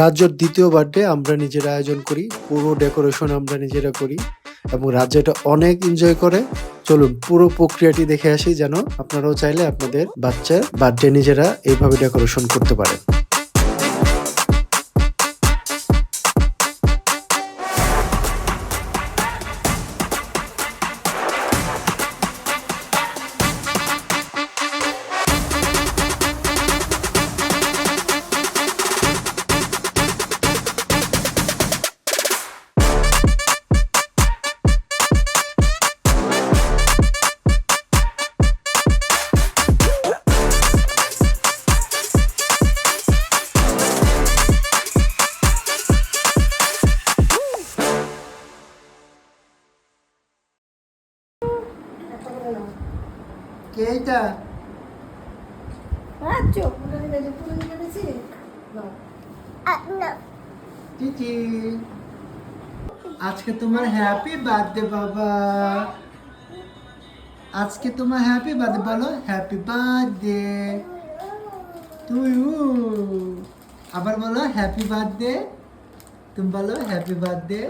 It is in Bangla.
রাজ্যর দ্বিতীয় বার্থডে আমরা নিজেরা আয়োজন করি, পুরো ডেকোরেশন আমরা নিজেরা করি এবং রাজ্যটা অনেক এনজয় করে। চলুন পুরো প্রক্রিয়াটি দেখে আসি যেন আপনারাও চাইলে আপনাদের বাচ্চার বার্থডে নিজেরা এইভাবে ডেকোরেশন করতে পারেন। কে রাজ্য চিচি। আজকে তোমার হ্যাপি বার্থডে বাবা। আজকে তোমার হ্যাপি বার্থডে বলো হ্যাপি বার্থডে ইউ আবার বলো হ্যাপি বার্থডে তুমি বলো হ্যাপি বার্থডে